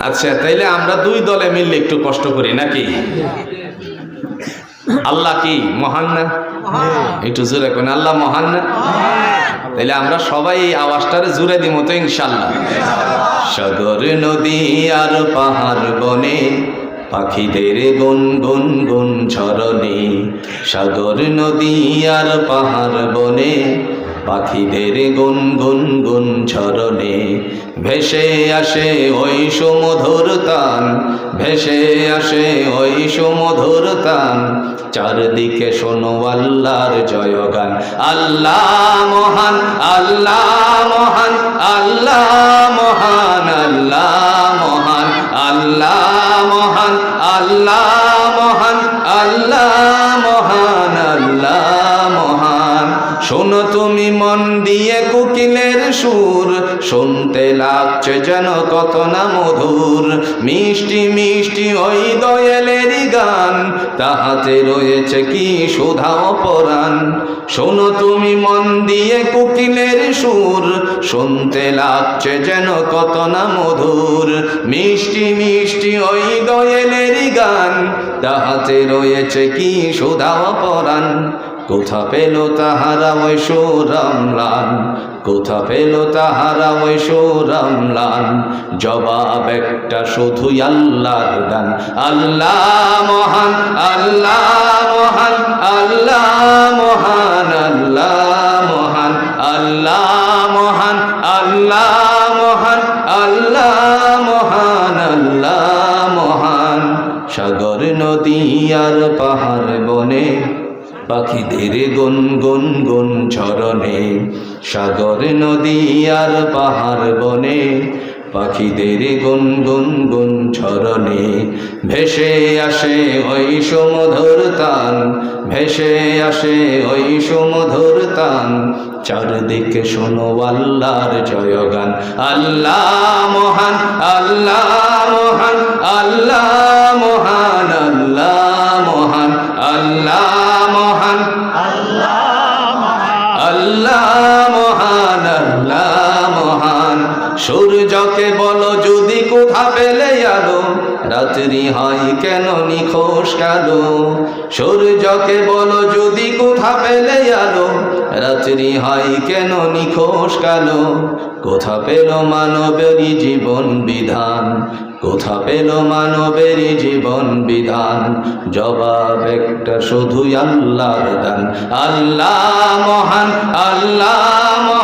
আচ্ছা তাইলে আমরা দুই দলে মিললে একটু কষ্ট করি নাকি? আল্লাহ কি মহান না? একটু জোরে কোন আল্লাহ মহান না? তাইলে আমরা সবাই এই আওয়াজটারে জুড়ে দিব তো ইনশাল্লাহ সাগর নদী আর পাহাড় বনে পাখিদের গুন গুন গুন ঝরনে সাগর নদী আর পাহাড় বনে পাখিদের গুন গুন গুন ছরণে ভেসে আসে ওই সুমধুর তান ভেসে আসে ওই সুমধুর তান চারদিকে শোনো আল্লাহর জয়গান। আল্লাহ মহান আল্লাহ মহান, আল্লাহ শোনো তুমি মন দিয়ে কুকিলের সুর, শুনতে লাগছে যেন কত না মধুর। মিষ্টি মিষ্টি ওই দয়ালেরই গান, তাহাতে রয়েছে কি সুধা অপরাণ। শোনো তুমি মন দিয়ে কুকিলের সুর, শুনতে লাগছে যেন কত না মধুর। মিষ্টি মিষ্টি ওই দয়ালেরই গান, তাহাতে রয়েছে কি সুধা অপরাণ। কোথা পেল তাহারা ওই সুরামলান কোথা পেল তাহারা ওই সুরামলান জবাব একটা শুধুই আল্লাহর দান। আল্লাহ মহান আল্লাহ মহান আল্লাহ মহান আল্লাহ মহান আল্লাহ মহান আল্লাহ মহান আল্লাহ মহান আল্লাহ মহান। সাগর, নদী আর পাহাড় বনে পাখিদের গুন গুন গুন ঝরনে সাগর, নদী আর পাহাড় বনে, পাখিদের গুন গুন গুন ঝরনে ভেসে আসে ওই সমধুর তান, ভেসে আসে ওই সমধুর তান। চারদিকে শোনো আল্লাহর জয়গান, আল্লাহ মহান আল্লাহ মহান, আল্লাহ রাত্রি হয় কেন নিখোশ কালো? সূর্যকে বলো যদি কোথা পেলে আলো? রাত্রি হয় কেন নিখোশ কালো? কোথা পেল মানবেরই জীবন বিধান? কোথা পেল মানবের জীবন বিধান? জবাব একটা শুধু দান। আল্লাহ মহান আল্লাহ মহান। আল্লাহ